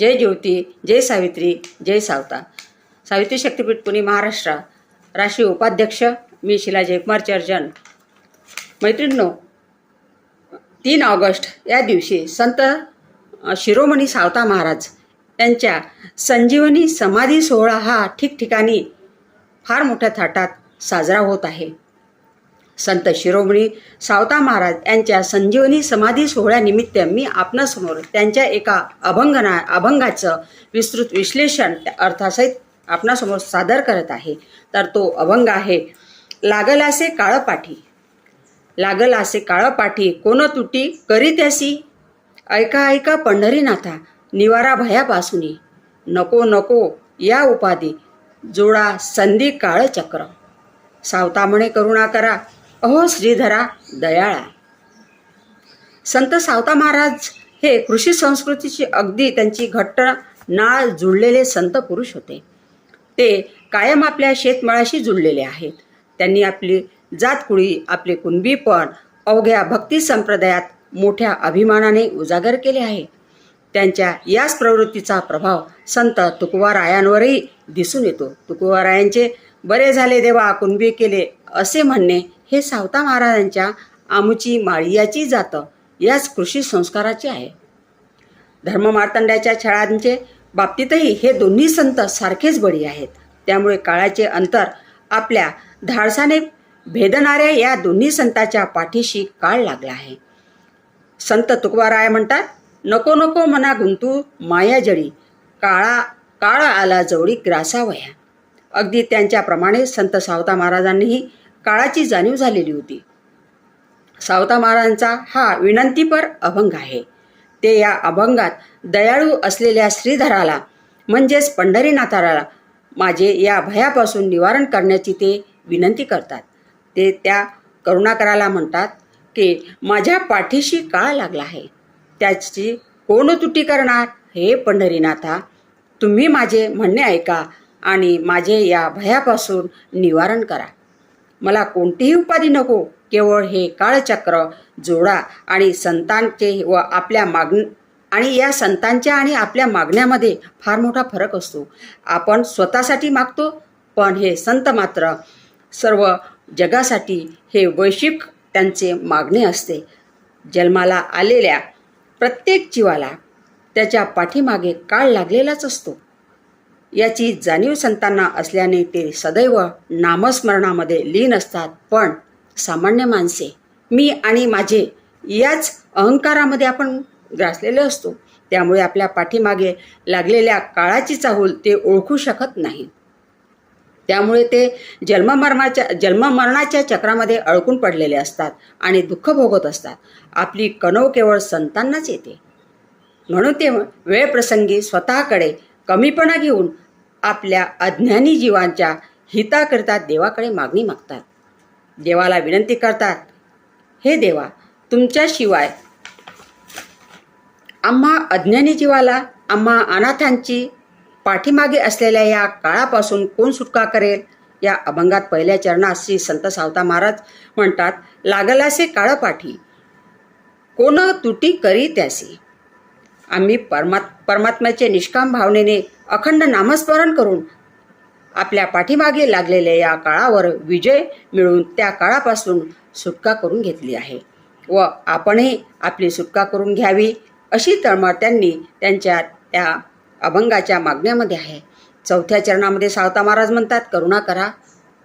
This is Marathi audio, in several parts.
जय ज्योती जय सावित्री जय सावता. सावित्री शक्तीपीठ पुणे महाराष्ट्र. राष्ट्रीय उपाध्यक्ष मी शिला जयकुमार चर्जन. मैत्रिणींनो तीन ऑगस्ट या दिवशी संत शिरोमणी सावता महाराज यांच्या संजीवनी समाधी सोहळा हा ठिकठिकाणी फार मोठ्या थाटात साजरा होत आहे. संत शिरोमणी सावता महाराज यांच्या संजीवनी समाधी सोहळ्यानिमित्त मी आपणासमोर त्यांच्या एका अभंगना अभंगाचं विस्तृत विश्लेषण अर्थासहित आपणासमोर सादर करत आहे. तर तो अभंग आहे लागल असे काळपाठी. लागल असे काळपाठी कोण तुटी करी त्यासी ऐका ऐका पंढरीनाथा निवारा भयापासूनी नको नको या उपाधी जोडा संधी काळचक्र. सावता म्हणे करुणा करा. अहो श्रीधरा दयाळा. संत सावता महाराज हे कृषी संस्कृतीची अगदी त्यांची घट्ट नाळ जुळलेले संत पुरुष होते. ते कायम आपल्या शेतमाळाशी जुळलेले आहेत. त्यांनी आपली जातकुळी आपले कुणबीपण अवघ्या भक्ती संप्रदायात मोठ्या अभिमानाने उजागर केले आहे. त्यांच्या याच प्रवृत्तीचा प्रभाव संत तुकवारायांवरही दिसून येतो. तुकवारायांचे बरे झाले देवा कुणबी केले असे म्हणणे हे सावता महाराजांच्या आमुची माळियाची जातं. याच कृषी संस्काराचे आहे. धर्ममार्तंड्याच्या छळांचे बाबतीतही हे दोन्ही संत सारखेच बळी आहेत. त्यामुळे काळाचे अंतर आपल्या धाडसाने भेदणाऱ्या या दोन्ही संतांच्या पाठीशी काळ लागला आहे. संत तुकवाराय म्हणतात नको नको मना गुंतू मायाजळी काळा काळ आला जवळी ग्रासावया अगदी त्यांच्याप्रमाणे संत सावता महाराजांनीही काळाची जाणीव झालेली होती. सावता महाराजांचा हा विनंतीपर अभंग आहे. ते या अभंगात दयाळू असलेल्या श्रीधराला म्हणजेच पंढरीनाथाला माझे या भयापासून निवारण करण्याची ते विनंती करतात. ते त्या करुणाकराला म्हणतात की माझ्या पाठीशी काळ लागला आहे? त्याची कोण तुटी करणार? हे पंढरीनाथा तुम्ही माझे म्हणणे ऐका आणि माझे या भयापासून निवारण करा. मला कोणतीही उपाधी नको. केवळ हे काळचक्र जोडा आणि संतांचे व आपल्या माग आणि या संतांच्या आणि आपल्या मागण्यामध्ये फार मोठा फरक असतो. आपण स्वतःसाठी मागतो पण हे संत मात्र सर्व जगासाठी हे वैश्विक त्यांचे मागणे असते. जन्माला आलेल्या प्रत्येक जीवाला त्याच्या पाठीमागे काळ लागलेलाच असतो. याची जाणीव संतांना असल्याने ते सदैव नामस्मरणामध्ये लीन असतात. पण सामान्य माणसे मी आणि माझे याच अहंकारामध्ये आपण ग्रासलेले असतो. त्यामुळे आपल्या पाठीमागे लागलेल्या काळाची चाहूल ते ओळखू शकत नाही त्यामुळे ते जन्ममरणाच्या जन्ममरणाच्या चक्रामध्ये अडकून पडलेले असतात आणि दुःख भोगत असतात. आपली कणव केवळ संतांनाच येते. म्हणून ते वेळप्रसंगी स्वतःकडे कमीपणा घेऊन आपल्या अज्ञानी जीवांच्या हिताकरिता देवाकडे मागणी मागतात. देवाला विनंती करतात हे देवा तुमच्याशिवाय आम्हा अज्ञानी जीवाला आम्हा अनाथांची पाठीमागे असलेल्या या काळापासून कोण सुटका करेल? या अभंगात पहिल्या चरणात श्री संत सावता महाराज म्हणतात लागलासे काळपाठी कोण तुटी करी त्यासी आम्ही परमात परमात्म्याचे निष्काम भावनेने अखंड नामस्मरण करून आपल्या पाठीमागे लागलेल्या या काळावर विजय मिळवून त्या काळापासून सुटका करून घेतली आहे. व आपणही आपली सुटका करून घ्यावी अशी तळमळ त्यांनी त्यांच्या त्या अभंगाच्या मागण्यामध्ये आहे. चौथ्या चरणामध्ये सावता महाराज म्हणतात करुणा करा.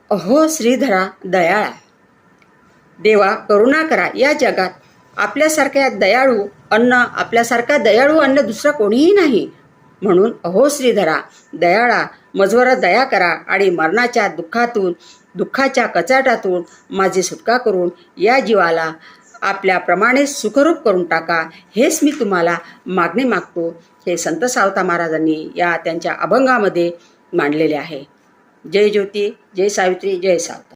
अहो श्रीधरा दयाळा. देवा करुणा करा. या जगात आपल्यासारख्या दयाळू अन्न आपल्यासारखा दयाळू अन्न दुसरं कोणीही नाही. म्हणून अहो श्रीधरा दयाळा मजवर दया करा आणि मरणाच्या दुःखातून दुःखाच्या कचाटातून माझी सुटका करून या जीवाला आपल्याप्रमाणे सुखरूप करून टाका. हेच मी तुम्हाला मागणे मागतो. हे संत सावता महाराजांनी या त्यांच्या अभंगामध्ये मांडलेले आहे. जय ज्योती जय सावित्री जय सावता.